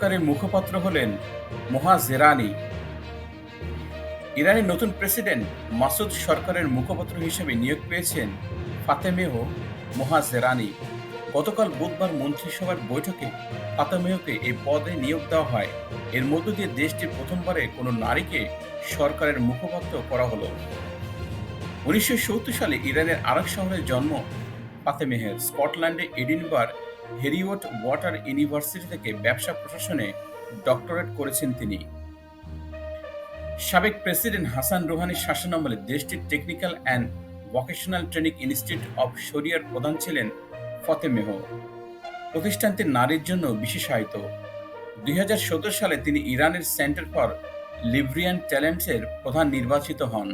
সরকারের মুখপাত্র হলেন মোহাজেরানি। ইরানের নতুন প্রেসিডেন্ট মাসুদ সরকারের মুখপাত্র হিসেবে নিয়োগ পেয়েছেন ফাতেমেহ মোহাজেরানি। গতকাল বুধবার মন্ত্রিসভার বৈঠকে ফাতেমেহকে এই পদে নিয়োগ দেওয়া হয়। এর মধ্য দিয়ে দেশটির প্রথমবারে কোনো নারীকে সরকারের মুখপাত্র করা হলো। উনিশশো সত্তর সালে ইরানের আরেক শহরে জন্ম ফাতেমেহের। স্কটল্যান্ডে এডিনবার হেরিওট ওয়াটার ইউনিভার্সিটি থেকে ব্যবসা প্রশাসনে ডক্টরেট করেছেন তিনি। সাবেক প্রেসিডেন্ট হাসান রুহানির শাসনামলে দেশটির technical and vocational training institute of শরিয়ার প্রধান ছিলেন ফতেমেহ প্রতিষ্ঠানটি নারীর জন্য বিশেষায়িত। দুই হাজার সতেরো সালে তিনি ইরানের সেন্টার ফর লিব্রিয়ান ট্যালেন্টসের প্রধান নির্বাচিত হন।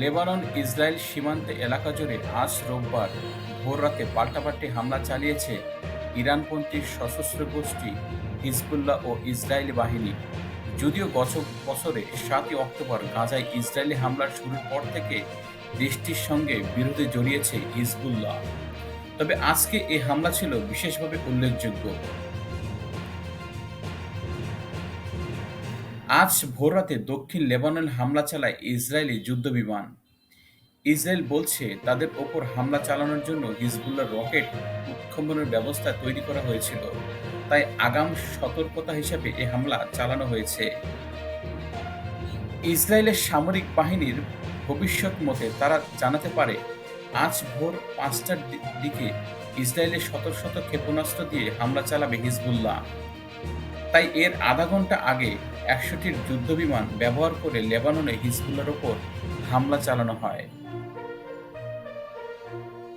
লেবানন, ইসরায়েল সীমান্ত এলাকা জুড়ে আজ রোববার ভোররাতে পাল্টাপাল্টি হামলা চালিয়েছে ইরানপন্থী সশস্ত্র গোষ্ঠী হিজবুল্লাহ ও ইসরায়েলি বাহিনী। যদিও গত বছরে সাতই অক্টোবর গাজায় ইসরায়েলি হামলার শুরুর পর থেকে দেশটির সঙ্গে বিরোধে জড়িয়েছে হিজবুল্লাহ। তবে আজকে এই হামলা ছিল বিশেষভাবে উল্লেখযোগ্য। আজ ভোররাতে দক্ষিণ লেবানন হামলা চালায় ইসরায়েলি যুদ্ধবিমান। ইসরায়েল বলছে, তাদের ওপর হামলা চালানোর জন্য হিজবুল্লাহ রকেট উৎক্ষেপণের ব্যবস্থা তৈরি করা হয়েছিল। তাই আগাম সতর্কতা হিসেবে এ হামলা চালানো হয়েছে। ইসরায়েলের সামরিক বাহিনীর ভবিষ্যৎ মতে তারা জানাতে পারে, আজ ভোর পাঁচটার দিকে ইসরায়েলের শত শত ক্ষেপণাস্ত্র দিয়ে হামলা চালাবে হিজবুল্লাহ। তাই এর আধা ঘণ্টা আগে একশোটির যুদ্ধবিমান ব্যবহার করে লেবাননে হিজবুল্লার ওপর হামলা চালানো হয়।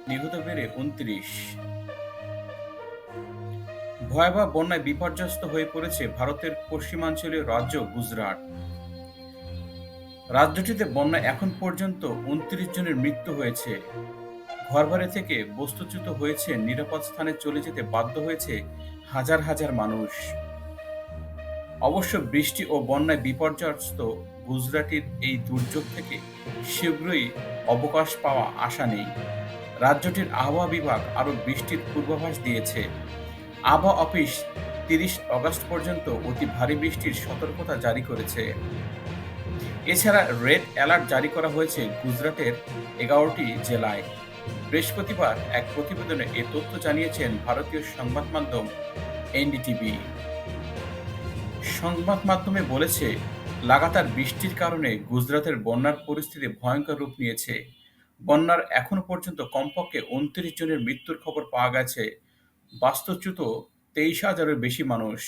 নিহত বেড়ে উনত্রিশ। ভয়াবহ বন্যায় বিপর্যস্ত হয়ে পড়েছে ভারতের পশ্চিমাঞ্চলীয় রাজ্য গুজরাট। রাজ্যটিতে বন্যায় এখন পর্যন্ত উনত্রিশ জনের মৃত্যু হয়েছে। ঘরবাড়ি থেকে বস্তুচ্যুত হয়েছে নিরাপদ স্থানে চলে যেতে বাধ্য হয়েছে হাজার হাজার মানুষ। অবশ্য বৃষ্টি ও বন্যায় বিপর্যস্ত গুজরাটের এই দুর্যোগ থেকে শীঘ্রই অবকাশ পাওয়া আশা নেই। রাজ্যটির আবহাওয়া বিভাগ আরও বৃষ্টির পূর্বাভাস দিয়েছে। আবহাওয়া অফিস তিরিশ অগস্ট পর্যন্ত অতি ভারী বৃষ্টির সতর্কতা জারি করেছে। এছাড়া রেড অ্যালার্ট জারি করা হয়েছে গুজরাটের এগারোটি জেলায়। বৃহস্পতিবার এক প্রতিবেদনে এ তথ্য জানিয়েছেন ভারতীয় সংবাদ মাধ্যম এনডিটিভি। সংবাদ মাধ্যমে বলেছে, লাগাতার বৃষ্টির কারণে গুজরাতের বন্যার পরিস্থিতি ভয়ঙ্কর রূপ নিয়েছে। বন্যার এখনও পর্যন্ত কমপক্ষে উনত্রিশ জনের মৃত্যুর খবর পাওয়া গেছে। বাস্তুচ্যুত তেইশ হাজারের বেশি মানুষ।